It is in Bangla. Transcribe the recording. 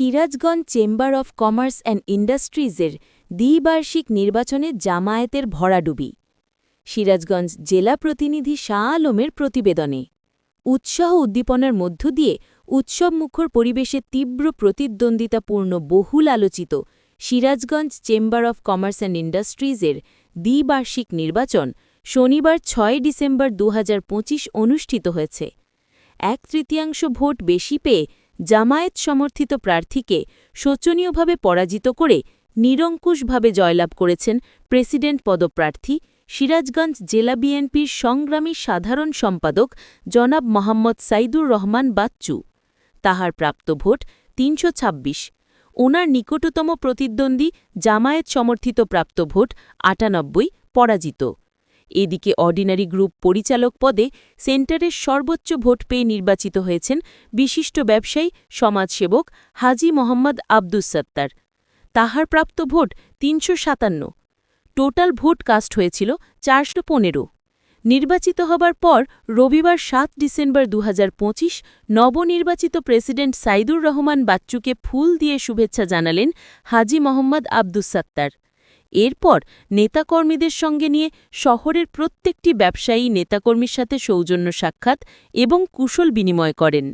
Sirajganj chamber of commerce and ইন্ডাস্ট্রিজের দ্বিবার্ষিক নির্বাচনে জামায়াতের ভরাডুবি। সিরাজগঞ্জ জেলা প্রতিনিধি শাহ আলমের প্রতিবেদনে। উৎসাহ উদ্দীপনার মধ্য দিয়ে উৎসবমুখর পরিবেশে তীব্র প্রতিদ্বন্দ্বিতাপূর্ণ বহুল আলোচিত Sirajganj chamber of commerce and ইন্ডাস্ট্রিজের দ্বিবার্ষিক নির্বাচন শনিবার ছয় ডিসেম্বর দু হাজার পঁচিশ অনুষ্ঠিত হয়েছে। এক তৃতীয়াংশ ভোট বেশি পেয়ে জামায়াত সমর্থিত প্রার্থীকে শোচনীয়ভাবে পরাজিত করে নিরঙ্কুশভাবে জয়লাভ করেছেন প্রেসিডেন্ট পদপ্রার্থী সিরাজগঞ্জ জেলা বিএনপির সংগ্রামী সাধারণ সম্পাদক জনাব মোহাম্মদ সাইদুর রহমান বাচ্চু। তাহার প্রাপ্ত ভোট তিনশো ছাব্বিশ। ওনার নিকটতম প্রতিদ্বন্দ্বী জামায়াত সমর্থিত প্রাপ্ত ভোট আটানব্বই পরাজিত। এদিকে অর্ডিনারি গ্রুপ পরিচালক পদে সেন্টারের সর্বোচ্চ ভোট পেয়ে নির্বাচিত হয়েছেন বিশিষ্ট ব্যবসায়ী, সমাজসেবক হাজি মোহাম্মদ আব্দুস সত্তার। তাহার প্রাপ্ত ভোট তিনশো সাতান্ন। টোটাল ভোট কাস্ট হয়েছিল চারশো পনেরো। নির্বাচিত হবার পর রবিবার সাত ডিসেম্বর দু হাজার পঁচিশ নবনির্বাচিত প্রেসিডেন্ট সাইদুর রহমান বাচ্চুকে ফুল দিয়ে শুভেচ্ছা জানালেন হাজি মোহাম্মদ আব্দুস সাত্তার। এরপর নেতাকর্মীদের সঙ্গে নিয়ে শহরের প্রত্যেকটি ব্যবসায়ী নেতাকর্মীর সাথে সৌজন্য সাক্ষাৎ এবং কুশল বিনিময় করেন।